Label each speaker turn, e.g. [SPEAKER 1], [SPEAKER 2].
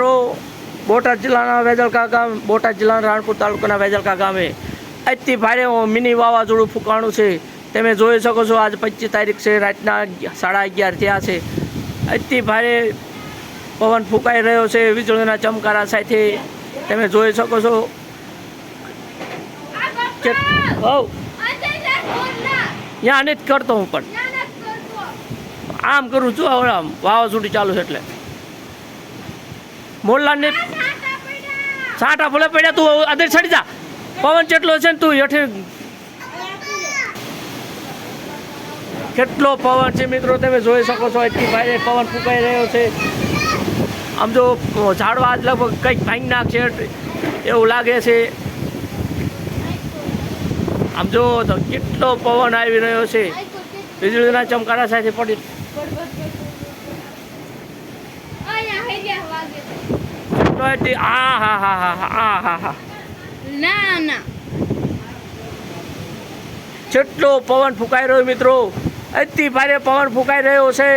[SPEAKER 1] મિત્રો બોટાદ જિલ્લાના વેજલકા ગામ બોટાદ જિલ્લાના રાણપુર તાલુકાના વેજલકા ગામે આજથી ભારે મિની વાવાઝોડું ફૂંકાણું છે. તમે જોઈ શકો છો આજ પચીસ તારીખ છે રાતના સાડા અગિયાર થયા છે. આજથી ભારે પવન ફૂંકાઈ રહ્યો છે વીજળીના ચમકારા સાથે. તમે જોઈ શકો છો. કે ત્યાં જ કરતો હું પણ. આમ કરું છું હવે આમ વાવાઝોડું ચાલુ છે એટલે. મોરલાને સાટા ભલે પડ્યા. તું અધર ચડી જા. પવન કેટલો છે ને તું હેઠે કેટલો પવન છે મિત્રો, તમે જોઈ શકો છો, એટલી ભાઈ પવન ફૂંકાઈ રહ્યો છે. આમ જો ઝાડવા આજ લગભગ કંઈક ભાંગી નાખશે એવું લાગે છે. આમ જો કેટલો પવન આવી રહ્યો છે. વીજળીના ચમકારા સાથે પડી કેટલો આ હા હા હા હા આ હા હા
[SPEAKER 2] ના ના
[SPEAKER 1] કેટલો પવન ફૂંકાઈ રહ્યો મિત્રો? અતિ ભારે પવન ફૂંકાઈ રહ્યો છે.